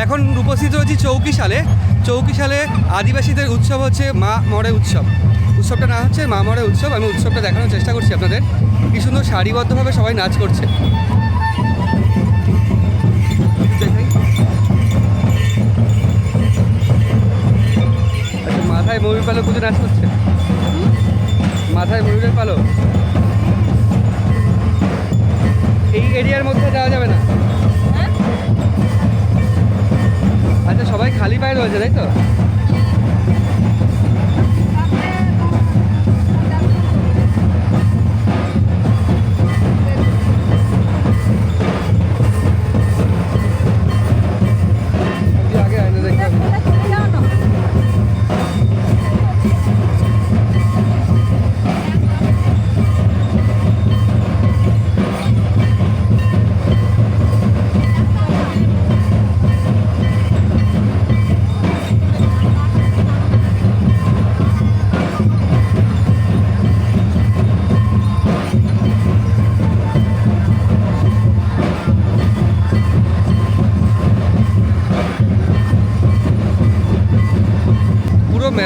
এখন উপস্থিত রয়েছি চৌকি সালে চৌকি সালে আদিবাসীদের উৎসব হচ্ছে মা মরে উৎসব। উৎসবটা না হচ্ছে মা মরে উৎসব, আমি উৎসবটা দেখানোর চেষ্টা করছি আপনাদের। কি সুন্দর সারিবদ্ধভাবে সবাই নাচ করছে। আচ্ছা মাথায় ময়ূর পালক পুজো নাচ করছে? মাথায় ময়ূরের পালক? এই এরিয়ার মধ্যে যাওয়া যাবে না। আচ্ছা সবাই খালি পায়ে রয়েছে তাই তো?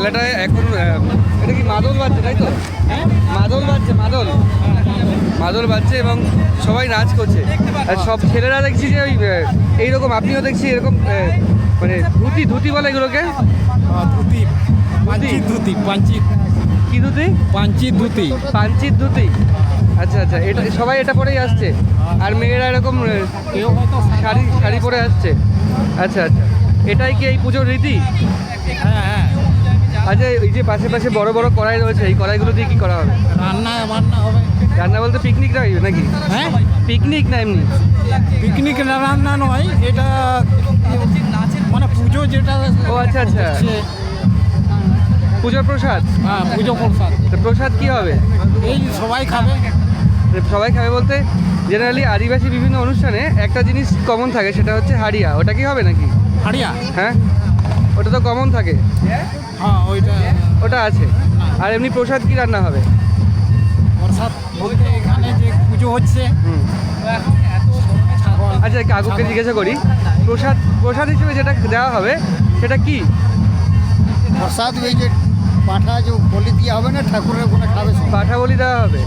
মেলাটায় এখন এটা কি মাদল বাজছে তাই তো? মাদল বাজছে মাদল। মাদল বাজছে এবং সবাই নাচ করছে। আর সব ছেলেরা দেখছি যে ওই এইরকম আপনিও দেখছি এরকম মানে ধুতি ধুতি বলে এগুলোকে? ধুতি পাঞ্চিত ধুতি। পাঞ্চিত কি ধুতি? পাঞ্চিত ধুতি। পাঞ্চিত ধুতি। আচ্ছা আচ্ছা এটা সবাই এটা পরেই আসছে। আর মেয়েরা এরকম কেউ হয়তো শাড়ি শাড়ি পরে আসছে। আচ্ছা আচ্ছা। এটাই কি এই পুজোর রীতি? হ্যাঁ হ্যাঁ। আচ্ছা এই যে পাশে পাশে বড় বড় কড়াই রয়েছে এই কড়াইগুলো দিয়ে কি করা হবে? রান্না বান্না হবে। রান্না বলতে পিকনিক না নাকি? হ্যাঁ? পিকনিক না এমনি? পিকনিক না রান্না নয় এটা মানে পুজো যেটা ও আচ্ছা আচ্ছা। পুজোর প্রসাদ? হ্যাঁ পুজো প্রসাদ। প্রসাদ কি হবে? এই সবাই খাবে। সবাই খাবে বলতে জেনারেলি আদিবাসী বিভিন্ন অনুষ্ঠানে একটা জিনিস কমন থাকে সেটা হচ্ছে হাড়িয়া। ওটা কি হবে নাকি? হাড়িয়া? হ্যাঁ? ওটা তো কমন থাকে। হ্যাঁ ওইটা। ওটা আছে। আর এমনি প্রসাদ কি রান্না হবে? প্রসাদ বলতে এখানে যে পুজো হচ্ছে আচ্ছা কাকুকে জিজ্ঞাসা করি। প্রসাদ প্রসাদ হিসেবে যেটা দেওয়া হবে সেটা কি? প্রসাদ ওই যে পাঠা যে বলি দেওয়া হবে না ঠাকুরের ওখানে খাবে পাঠা বলি দেওয়া হবে?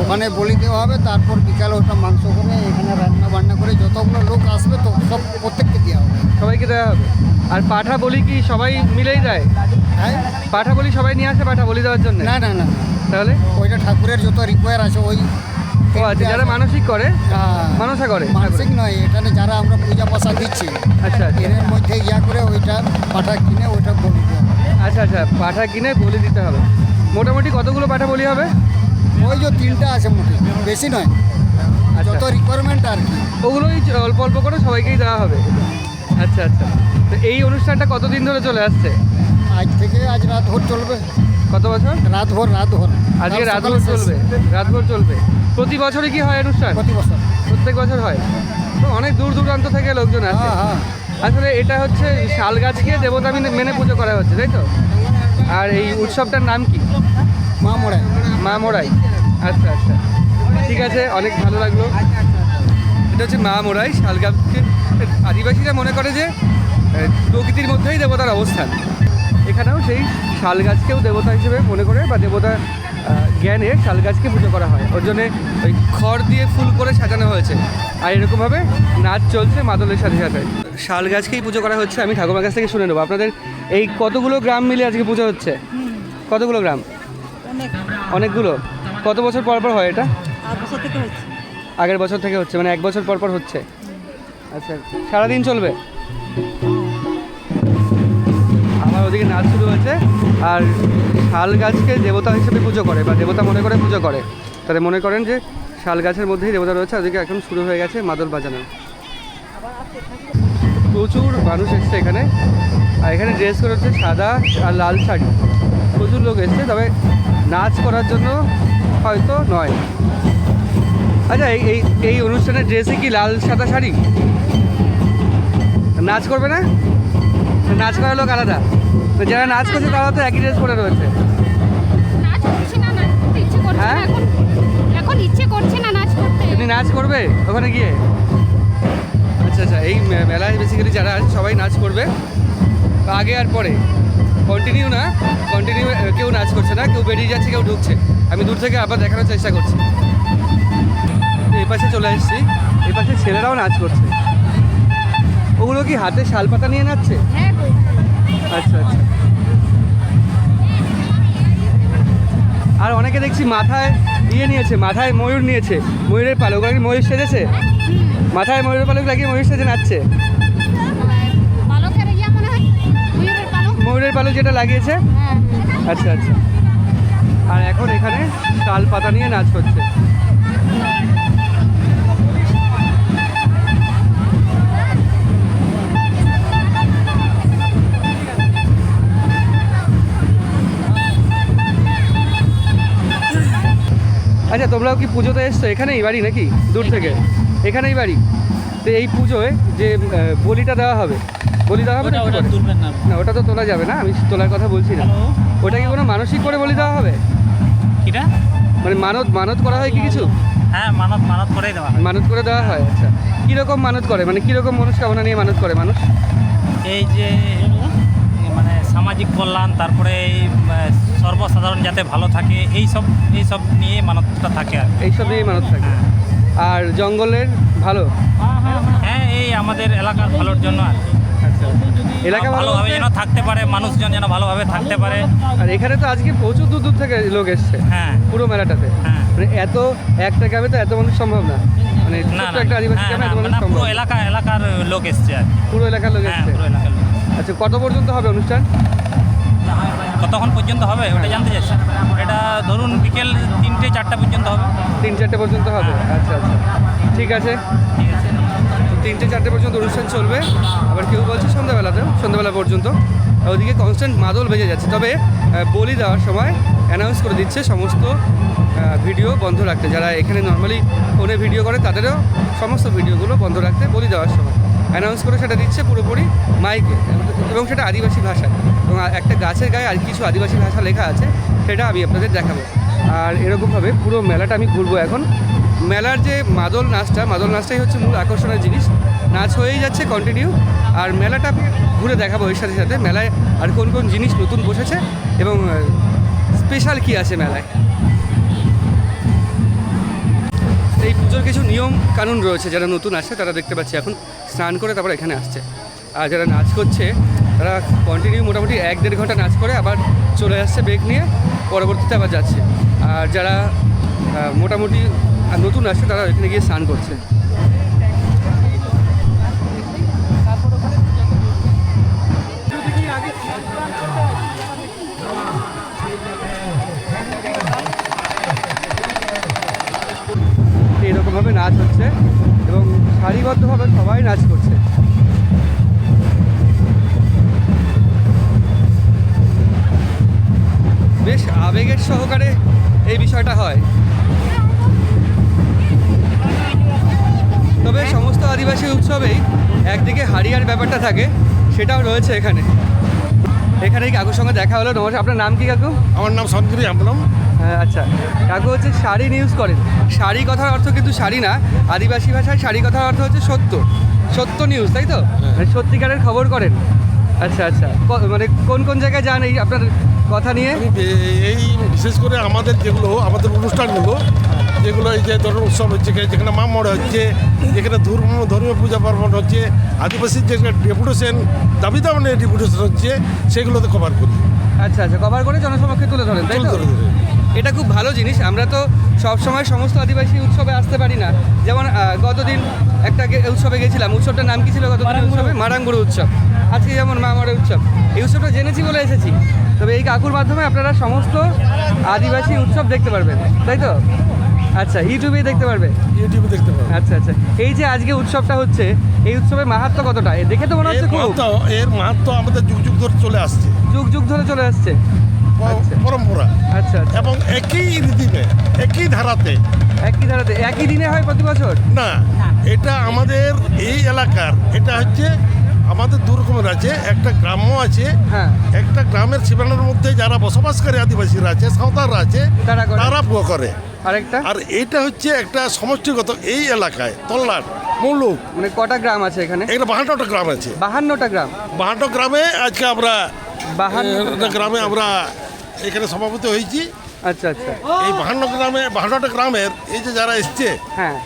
ওখানে বলি দেওয়া হবে তারপর বিকালে ওটা মাংস করে এখানে রান্না বান্না করে যতগুলো লোক আসবে তো সব প্রত্যেককে দেওয়া হবে। সবাইকে দেওয়া হবে? আর পাঠা বলি কি সবাই মিলেই দেয়? হ্যাঁ? পাঠা বলি সবাই নিয়ে আসে পাঠা বলি দেওয়ার জন্য? না না না তাহলে? ওইটা ঠাকুরের যত রিকোয়ার আছে ওই ও আচ্ছা যারা মানসিক করে হ্যাঁ, মানসা করে মানসিক নয় এখানে যারা আমরা পূজা পাশা দিচ্ছি আচ্ছা আচ্ছা। এর মধ্যে ইয়া করে ওইটা পাঠা কিনে ওইটা বলি। আচ্ছা আচ্ছা পাঠা কিনে বলি দিতে হবে। মোটামুটি কতগুলো পাঠা বলি হবে? ওই যে তিনটা আছে মোটে বেশি নয়। আচ্ছা। যত রিকোয়ারমেন্ট আর কি। ওগুলোই অল্প অল্প করে সবাইকেই দেওয়া হবে। আচ্ছা আচ্ছা। তো এই অনুষ্ঠানটা কতদিন ধরে চলে আসছে? আজ থেকে আজ রাত ভোর চলবে। কত বছর? রাত ভোর রাত ভোর আজকে সকালে শেষ। চলবে রাতভর চলবে। প্রতি বছরই কি হয় অনুষ্ঠান? প্রতি বছর। প্রত্যেক বছর হয়? তো অনেক দূর দূরান্ত থেকে লোকজন আসে। হ্যাঁ হ্যাঁ। আসলে এটা হচ্ছে শাল গাছকে দেবতা মেনে- মেনে পুজো করা হচ্ছে তাই তো? আর এই উৎসবটার নাম কি? মা মোড়ে মা মোড়াই। আচ্ছা আচ্ছা। ঠিক আছে অনেক ভালো লাগল। এটা হচ্ছে মা মোড়াই শাল গাছকে। আদিবাসীরা মনে করে যে প্রকৃতির মধ্যেই দেবতার অবস্থান। এখানেও সেই শাল গাছকেও দেবতা হিসেবে মনে করে বা দেবতা জ্ঞানে শাল গাছকে পুজো করা হয়। ওর জন্যে ওই খড় দিয়ে ফুল করে সাজানো হয়েছে। আর এরকমভাবে নাচ চলছে মাদলের সাথে সাথে। শাল গাছকেই পুজো করা হচ্ছে আমি ঠাকুমার কাছ থেকে শুনে নেব। আপনাদের এই কতগুলো গ্রাম মিলে আজকে পুজো হচ্ছে? কতগুলো গ্রাম? অনেকগুলো? কত বছর পর পর হয় এটা? আগের বছর থেকে হচ্ছে। মানে এক বছর পর পর হচ্ছে। আচ্ছা সারাদিন চলবে? আমার ওদিকে নাচ শুরু হয়েছে আর শাল গাছকে দেবতা হিসেবে পুজো করে বা দেবতা মনে করে পুজো করে। তাহলে মনে করেন যে শাল গাছের মধ্যেই দেবতা রয়েছে, ওদিকে এখন শুরু হয়ে গেছে মাদল বাজানো। প্রচুর মানুষ এসছে এখানে। আর এখানে ড্রেস করে হচ্ছে সাদা আর লাল শাড়ি। প্রচুর লোক এসছে, তবে নাচ করার জন্য হয়তো নয়। আচ্ছা এই এই এই অনুষ্ঠানের ড্রেসে কি লাল সাদা শাড়ি? নাচ করবে না? নাচ করার লোক আলাদা। তো যারা নাচ করছে তারা তো একই ড্রেস পরে রয়েছে। হ্যাঁ? এখন এখন ইচ্ছে করছে না নাচ করতে। তুমি নাচ করবে ওখানে গিয়ে? আচ্ছা আচ্ছা এই মেলায় বেসিক্যালি যারা আছে সবাই নাচ করবে। আগে আর পরে। কন্টিনিউ না কন্টিনিউ কেউ নাচ করছে না কেউ বেরিয়ে যাচ্ছে কেউ ঢুকছে। আমি দূর থেকে আবার দেখানোর চেষ্টা করছি। এই পাশে চলে এসেছি। এই পাশে ছেলেরাও নাচ করছে। ওগুলো কি হাতে শালপাতা নিয়ে নাচছে? হ্যাঁ আচ্ছা আচ্ছা। আর অনেকে দেখছি মাথায় ইয়ে নিয়েছে, মাথায় ময়ূর নিয়েছে। ময়ূরের পালক ওরা কি ময়ূর সেজেছে? মাথায় ময়ূরের পালক লাগিয়ে ময়ূর সেজে নাচছে? ময়ূরের পালক যেটা লাগিয়েছে? আচ্ছা আচ্ছা। আর এখন এখানে তাল পাতা নিয়ে নাচ হচ্ছে। আচ্ছা তোমরাও কি পুজোতে এসছো? এখানেই বাড়ি নাকি? দূর থেকে? এখানেই। বাড়ি? তো এই পুজোয় যে বলিটা দেওয়া হবে বলি দেওয়া হবে না ওটা তো তোলা যাবে না আমি তোলার কথা বলছি না। ওটা কি কোনো মানসিক করে বলি দেওয়া হবে? কিটা? মানে মানত মানত করা হয় কি কিছু? হ্যাঁ মানত মানত করে দেওয়া হয়। মানত করে দেওয়া হয় আচ্ছা। কীরকম মানত করে? মানে কীরকম মনস্কামনা নিয়ে মানত করে মানুষ? এই যে সামাজিক কল্যাণ তারপরে এই সর্বসাধারণ যাতে ভালো থাকে এই সব এই সব নিয়ে মানতটা থাকে আর। এইসব নিয়ে মানত থাকে। হ্যাঁ। আর জঙ্গলের ভালো? হ্যাঁ এই আমাদের এলাকার ভালোর জন্য আর কি। আচ্ছা। এলাকা ভালো ভালোভাবে যেন থাকতে পারে মানুষজন যেন ভালোভাবে থাকতে পারে। আর এখানে তো আজকে প্রচুর দূর দূর থেকে লোক এসছে। হ্যাঁ। পুরো মেলাটাতে। হ্যাঁ। মানে এত একটা গ্রামে তো এত মানুষ সম্ভব না। মানে একটা আদিবাসী হ্যাঁ, গ্রামে এত মানুষ সম্ভব পুরো এলাকা এলাকার লোক এসছে আর পুরো এলাকার লোক হ্যাঁ এসছে। পুরো এলাকার লোক। আচ্ছা কত পর্যন্ত হবে অনুষ্ঠান? কতক্ষণ পর্যন্ত হবে ওটা জানতে চাইছি। এটা ধরুন বিকেল তিনটে চারটা পর্যন্ত হবে। তিন চারটে পর্যন্ত হবে? আচ্ছা আচ্ছা। ঠিক আছে। ঠিক আছে তিনটে চারটে পর্যন্ত অনুষ্ঠান চলবে। আবার কেউ বলছে সন্ধ্যাবেলাতেও সন্ধ্যাবেলা পর্যন্ত। ওদিকে কনস্ট্যান্ট মাদল বেজে যাচ্ছে। তবে বলি দেওয়ার সময় অ্যানাউন্স করে দিচ্ছে সমস্ত ভিডিও বন্ধ রাখতে। যারা এখানে নর্মালি ফোনে ভিডিও করে তাদেরও সমস্ত ভিডিওগুলো বন্ধ রাখতে বলি দেওয়ার সময়। অ্যানাউন্স করে সেটা দিচ্ছে পুরোপুরি মাইকে এবং সেটা আদিবাসী ভাষায়। এবং একটা গাছের গায়ে আর কিছু আদিবাসী ভাষা লেখা আছে, সেটা আমি আপনাদের দেখাবো। আর এরকমভাবে পুরো মেলাটা আমি ঘুরবো এখন। মেলার যে মাদল নাচটা, মাদল নাচটাই হচ্ছে মূল আকর্ষণের জিনিস। নাচ হয়েই যাচ্ছে কন্টিনিউ আর মেলাটা ঘুরে দেখাবো এর সাথে সাথে। মেলায় আর কোন কোন জিনিস নতুন বসেছে এবং স্পেশাল কি আছে মেলায়? এই পুজোর কিছু নিয়ম কানুন রয়েছে, যারা নতুন আসছে তারা দেখতে পাচ্ছি এখন স্নান করে তারপর এখানে আসছে। আর যারা নাচ করছে, তারা কন্টিনিউ মোটামুটি এক দেড় ঘণ্টা নাচ করে আবার চলে আসছে বেগ নিয়ে, পরবর্তীতে আবার যাচ্ছে। আর যারা মোটামুটি নতুন আসছে তারা এখানে গিয়ে স্নান করছে। নাচ হচ্ছে এবং সারিবদ্ধভাবে সবাই নাচ করছে। বেশ আবেগের সহকারে এই বিষয়টা হয়। তবে সমস্ত আদিবাসী উৎসবেই একদিকে হারিয়ার ব্যাপারটা থাকে, সেটাও রয়েছে এখানে। এখানে কাকুর সঙ্গে দেখা হলো। নমস্কার আপনার নাম কি কাকু? আমার নাম সনগিরি আমলম। আচ্ছা। কাকু হচ্ছে শাড়ি নিউজ করেন। শাড়ি কথার অর্থ কিন্তু শাড়ি না আদিবাসী ভাষায় শাড়ি কথার অর্থ হচ্ছে সত্য। সত্য নিউজ তাই তো? মানে সত্যিকারের খবর করেন। আচ্ছা আচ্ছা। মানে কোন কোন জায়গায় যান এই আপনার কথা নিয়ে? এই বিশেষ করে আমাদের যেগুলো আমাদের অনুষ্ঠানগুলো যেগুলো এই যে ধরুন উৎসব হচ্ছে যেখানে মা মড়ে হচ্ছে যেখানে ধর্ম ধর্মীয় পূজা পার্বণ হচ্ছে আদিবাসীর যে ডেপুটেশন দাবি দামানে ডেপুটেশন হচ্ছে সেগুলোতে কভার করি। আচ্ছা আচ্ছা। কভার করে জনসমক্ষে তুলে ধরেন তাই তো। এটা খুব ভালো জিনিস। আমরা তো সব সময় সমস্ত আদিবাসী উৎসবে আসতে পারি না। যেমন গতদিন একটা উৎসবে গেছিলাম। উৎসবটার নাম কি ছিল গতদিন উৎসবে? মারাঙ্গুড়ু উৎসব। আজকে যেমন মা মামারে উৎসব। এই উৎসবটা জেনেছি বলে এসেছি। তবে এই কাকুর মাধ্যমে আপনারা সমস্ত আদিবাসী উৎসব দেখতে পারবেন। তাই তো? আচ্ছা ইউটিউবেই দেখতে পারবে। ইউটিউবে দেখতে পাবেন আচ্ছা আচ্ছা। এই যে আজকে উৎসবটা হচ্ছে এই উৎসবের মাহাত্ম কতটা? দেখে তো মনে হচ্ছে খুব এর মাহাত্ম আমাদের যুগ যুগ ধরে চলে আসছে। যুগ যুগ ধরে চলে আসছে। পরম্পরা। আচ্ছা আচ্ছা। এবং একই রীতিতে একই ধারাতে। একই ধারাতে একই দিনে হয় প্রতি বছর? না এটা আমাদের এই এলাকার এটা হচ্ছে আমাদের দু রকমের আছে। একটা গ্রাম্য আছে হ্যাঁ। একটা গ্রামের সীমানার মধ্যে যারা বসবাসকারী আদিবাসীরা আছে সাঁওতালরা আছে তারা করে। তারা পুয়ো করে। আরেকটা? আর এটা হচ্ছে একটা সমষ্টিগত এই এলাকায় তল্লাট মুল্লুক মানে কটা গ্রাম আছে এখানে? এখানে বাহান্নটা গ্রাম আছে। বাহান্নটা গ্রাম। বাহান্ন গ্রামে আজকে আমরা বাহান্ন গ্রামে আমরা এখানে সভাপতি হয়েছি। আচ্ছা আচ্ছা। এই বাহান্ন গ্রামে বাহান্নটা গ্রামের এই যে যারা এসছে হ্যাঁ।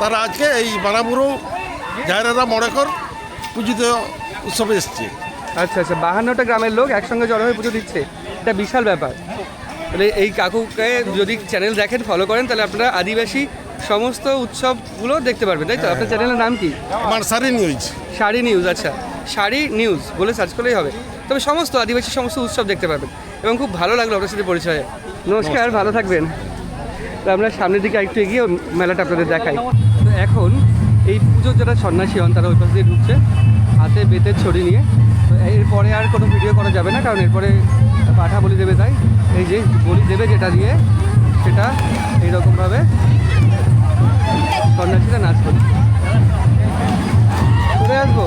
তারা আজকে এই বানাবুরু জায়রারা মড়েকর পূজিত উৎসবে এসছে। আচ্ছা আচ্ছা। বাহান্নটা গ্রামের লোক একসঙ্গে জড়ো হয়ে পুজো দিচ্ছে। এটা বিশাল ব্যাপার। তাহলে এই কাকুকে যদি চ্যানেল দেখেন ফলো করেন তাহলে আপনারা আদিবাসী সমস্ত উৎসবগুলো দেখতে পারবেন তাই তো? আপনার চ্যানেলের নাম কি? আমার সারি নিউজ শাড়ি নিউজ আচ্ছা। শাড়ি নিউজ বলে সার্চ করলেই হবে। তবে সমস্ত আদিবাসী সমস্ত উৎসব দেখতে পাবেন এবং খুব ভালো লাগল আপনার সাথে পরিচয়। নমস্কার, ভালো থাকবেন। তো আমরা সামনের দিকে একটু এগিয়ে মেলাটা আপনাদের দেখাই। তো এখন এই পুজোর যারা সন্ন্যাসী হন, তারা ওই পাশ দিয়ে ঢুকছে, হাতে বেতের ছড়ি নিয়ে। তো এরপরে আর কোনো ভিডিও করা যাবে না, কারণ এরপরে পাঠা বলি দেবে তাই। এই যে বলি দেবে যেটা দিয়ে, সেটা এইরকমভাবে সন্ন্যাসীরা নাচ করছে চলে আসব?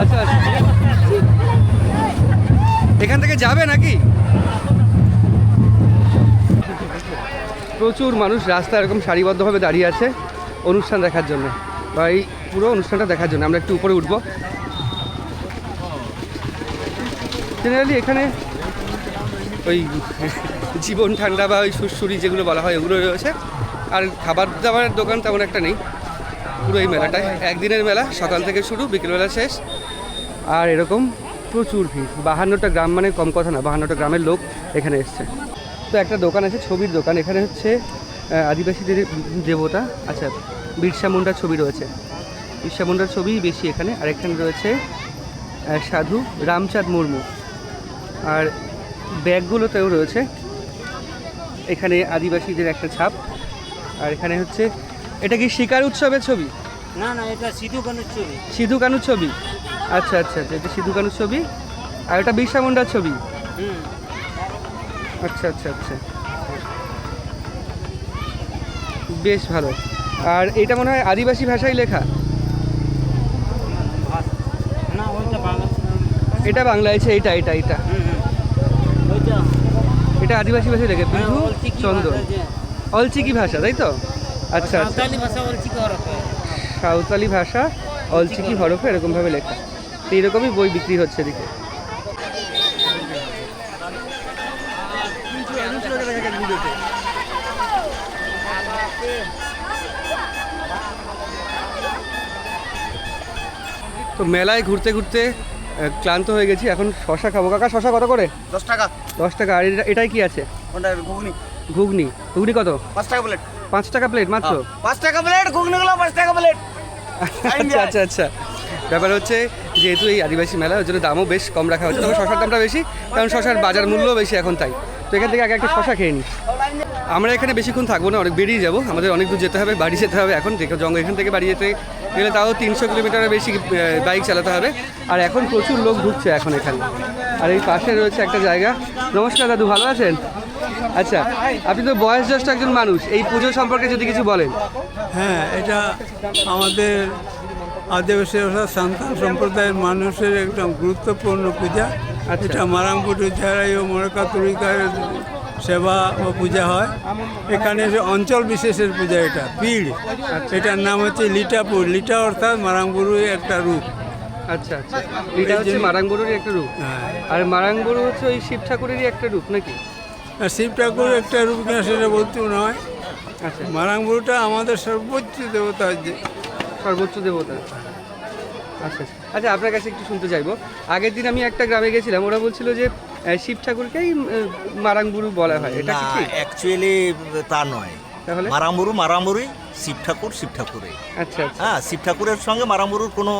আচ্ছা আচ্ছা। যাবে নাকি? প্রচুর মানুষ রাস্তা এরকম সারিবদ্ধভাবে দাঁড়িয়ে আছে অনুষ্ঠান দেখার জন্য বা এই পুরো অনুষ্ঠানটা দেখার জন্য। আমরা একটু উপরে উঠবো। জেনারেলি এখানে ওই জীবন ঠান্ডা বা ওই সুরসুরি যেগুলো বলা হয় ওগুলো রয়েছে। আর খাবার দাবারের দোকান তেমন একটা নেই। পুরো এই মেলাটায় একদিনের মেলা, সকাল থেকে শুরু, বিকেলবেলা শেষ। আর এরকম প্রচুর ভিড়। বাহান্নটা গ্রাম মানে কম কথা না বাহান্নটা গ্রামের লোক এখানে এসছে। তো একটা দোকান আছে ছবির দোকান। এখানে হচ্ছে আদিবাসীদের দেবতা আচ্ছা বিরসা মুন্ডার ছবি রয়েছে। বিরসা মুন্ডার ছবি বেশি এখানে। আর এখানে রয়েছে সাধু রামচাঁদ মুর্মু। আর ব্যাগগুলোতেও রয়েছে। এখানে আদিবাসীদের একটা ছাপ। আর এখানে হচ্ছে এটা কি শিকার উৎসবের ছবি? না না এটা সিধু কানুর ছবি। সিধু কানুর ছবি? আচ্ছা আচ্ছা আচ্ছা এটা সিধু কানুর ছবি? আর এটা বিরসা মুন্ডার ছবি? আচ্ছা আচ্ছা আচ্ছা। বেশ ভালো। আর এটা মনে হয় আদিবাসী ভাষায় লেখা? এটা বাংলা। এটা আছে এটা এটা এটা। ওইটা। এটা আদিবাসী ভাষায় লেখা হ্যাঁ, বিধু চন্দ্র অলচিকি ভাষা তাই তো? আচ্ছা আচ্ছা। সাঁওতালি ভাষা বলছি হরফে। সাঁওতালি ভাষা অলচিকি হরফে এরকমভাবে লেখা। তো এইরকমই বই বিক্রি হচ্ছে এদিকে। তো মেলায় ঘুরতে ঘুরতে ক্লান্ত হয়ে গেছি এখন শশা খাব। কাকা শশা কত করে? দশ টাকা। দশ টাকা। আর এটা- এটাই কি আছে? ঘুগনি। ঘুগনি। ঘুগনি কত? পাঁচ টাকা প্লেট পাঁচ টাকা প্লেট মাত্র? পাঁচ টাকা প্লেট ঘুগনিগুলো পাঁচ টাকা প্লেট আচ্ছা আচ্ছা আচ্ছা। ব্যাপার হচ্ছে, যেহেতু এই আদিবাসী মেলা ওই জন্য দামও বেশ কম রাখা হচ্ছে, তবে শশার দামটা বেশি, কারণ শশার বাজার মূল্যও বেশি এখন তাই। তো এখান থেকে আগে একটা শশা খেয়ে নিই। আমরা এখানে বেশিক্ষণ থাকব না, অনেক বেরিয়ে যাব। আমাদের অনেক দূর যেতে হবে, বাড়ি যেতে হবে এখন যে জঙ্গল এখান থেকে বাড়ি যেতে গেলে তাও তিনশো কিলোমিটারের বেশি বাইক চালাতে হবে। আর এখন প্রচুর লোক ঢুকছে এখন এখানে। আর এই পাশে রয়েছে একটা জায়গা। নমস্কার দাদু, ভালো আছেন? আচ্ছা আপনি তো বয়স জ্যেষ্ঠ একজন মানুষ, এই পুজো সম্পর্কে যদি কিছু বলেন। হ্যাঁ এটা আমাদের আদিবাসী অর্থাৎ সান্তাল সম্প্রদায়ের মানুষের একদম গুরুত্বপূর্ণ পূজা। আচ্ছা। এটা মারাংপুটু ঝাড়াই ও মরকাতুরিকার সেবা ও পূজা হয়। এখানে যে অঞ্চল বিশেষের পূজা এটা পীড় এটার নাম হচ্ছে লিটাপুর। লিটা অর্থাৎ মারাংপুরু একটা রূপ। আচ্ছা আচ্ছা। এটা হচ্ছে মারাংবরুরই একটা রূপ। হ্যাঁ। আর মারাংবরু হচ্ছে ওই শিব ঠাকুরেরই একটা রূপ নাকি? আর শিব ঠাকুর একটা রূপ কিনা সেটা বলতে নয়। আচ্ছা। মারাংপুরুটা আমাদের সর্বোচ্চ দেবতা সর্বোচ্চ দেবতা। আচ্ছা আচ্ছা। আপনার কাছে একটু শুনতে চাইব। আগের দিন আমি একটা গ্রামে গেছিলাম ওরা বলছিল যে শিব ঠাকুরকেই মারাংবুরু বলা হয়। এটা কি অ্যাকচুয়ালি তা নয়। তাহলে? মারামুরু মারামুরুই শিব ঠাকুর শিব ঠাকুরে। আচ্ছা আচ্ছা। হ্যাঁ শিব ঠাকুরের সঙ্গে মারামুরুর কোনো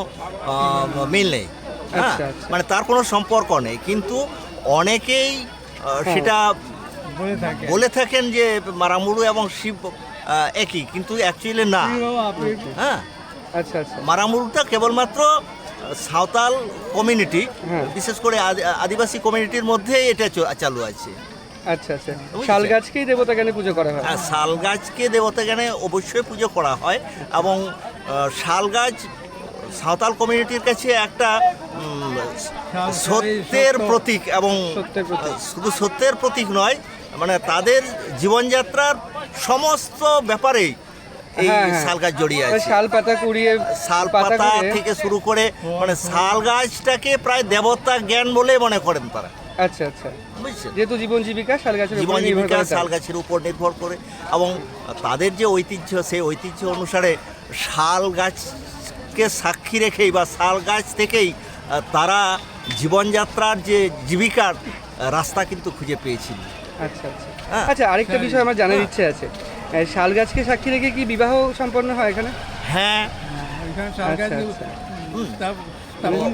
মিল নেই। হ্যাঁ আচ্ছা, আচ্ছা। মানে তার কোনো সম্পর্ক নেই। কিন্তু অনেকেই সেটা বলে থাকেন যে মারামুরু এবং শিব একই। কিন্তু অ্যাকচুয়ালি না। হ্যাঁ আচ্ছা আচ্ছা। মারামুরুটা কেবলমাত্র সাঁওতাল কমিউনিটি হ্যাঁ। বিশেষ করে আদিবাসী কমিউনিটির মধ্যে এটা চালু আছে। আচ্ছা আচ্ছা। শাল গাছকেই দেবতা জ্ঞানে পুজো করা হয়। আর শাল গাছকে দেবতা জ্ঞানে অবশ্যই পুজো করা হয় এবং শাল গাছ সাঁওতাল কমিউনিটির কাছে একটা সত্যের প্রতীক এবং শুধু সত্যের প্রতীক নয় মানে তাদের জীবনযাত্রার সমস্ত ব্যাপারেই এই হ্যাঁ, হ্যাঁ। শাল গাছ জড়িয়ে আছে। শাল পাতা কুড়িয়ে শাল পাতা থেকে শুরু করে মানে শাল গাছটাকে প্রায় দেবতা জ্ঞান বলে মনে করেন তারা। আচ্ছা আচ্ছা। যেহেতু জীবন জীবিকা শাল গাছের উপর জীবন নির্ভর জীবিকা করে শাল গাছের উপর নির্ভর করে এবং তাদের যে ঐতিহ্য সেই ঐতিহ্য অনুসারে শাল গাছকে সাক্ষী রেখেই বা শাল গাছ থেকেই তারা জীবনযাত্রার যে জীবিকার রাস্তা কিন্তু খুঁজে পেয়েছিল। আচ্ছা আচ্ছা। হ্যাঁ। আচ্ছা আরেকটা বিষয় আমার জানার ইচ্ছে আছে। শাল গাছকে সাক্ষী রেখে কি বিবাহ সম্পন্ন হয় এখানে? হ্যাঁ। গাছ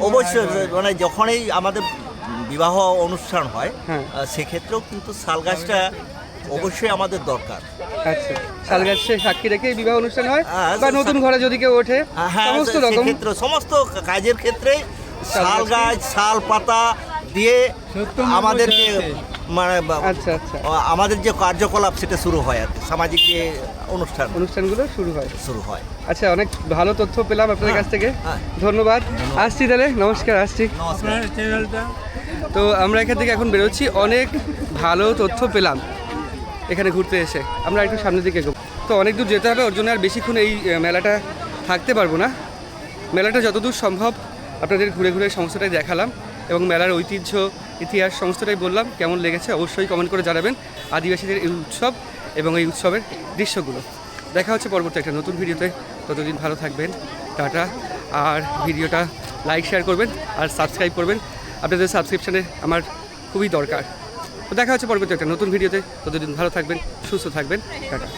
অবশ্যই মানে যখনই আমাদের বিবাহ অনুষ্ঠান হয় হ্যাঁ। সেক্ষেত্রেও কিন্তু শাল গাছটা অবশ্যই আমাদের দরকার। আচ্ছা শাল গাছকে সাক্ষী রেখে বিবাহ অনুষ্ঠান হয়? হ্যাঁ, বা নতুন ঘরে যদি কেউ ওঠে? হ্যাঁ সমস্ত রকম? সমস্ত কাজের ক্ষেত্রে শাল গাছ শাল পাতা দিয়ে আমাদেরকে। মানে আচ্ছা আচ্ছা। আমাদের যে কার্যকলাপ সেটা শুরু হয় আর কি। সামাজিক যে অনুষ্ঠান। অনুষ্ঠানগুলো শুরু হয়। শুরু হয়। আচ্ছা অনেক ভালো তথ্য পেলাম আপনাদের কাছ থেকে। হ্যাঁ। ধন্যবাদ। আসছি তাহলে। নমস্কার আসছি। তো আমরা এখান থেকে এখন বেরোচ্ছি। অনেক ভালো তথ্য পেলাম এখানে ঘুরতে এসে। আমরা একটু সামনের দিকে তো অনেক দূর যেতে হবে ওর জন্য আর বেশিক্ষণ এই মেলাটা থাকতে পারব না। মেলাটা যতদূর সম্ভব আপনাদের ঘুরে ঘুরে সমস্তটাই দেখালাম। এবং মেলার ঐতিহ্য, ইতিহাস সমস্তটাই বললাম। কেমন লেগেছে অবশ্যই কমেন্ট করে জানাবেন আদিবাসীদের এই উৎসব এবং এই উৎসবের দৃশ্যগুলো। দেখা হচ্ছে পরবর্তী একটা নতুন ভিডিওতে। ততদিন ভালো থাকবেন, টাটা। আর ভিডিওটা লাইক শেয়ার করবেন আর সাবস্ক্রাইব করবেন। আপনাদের সাবস্ক্রিপশানে আমার খুবই দরকার। তো দেখা হচ্ছে পরবর্তী একটা নতুন ভিডিওতে। ততদিন ভালো থাকবেন, সুস্থ থাকবেন, টাটা।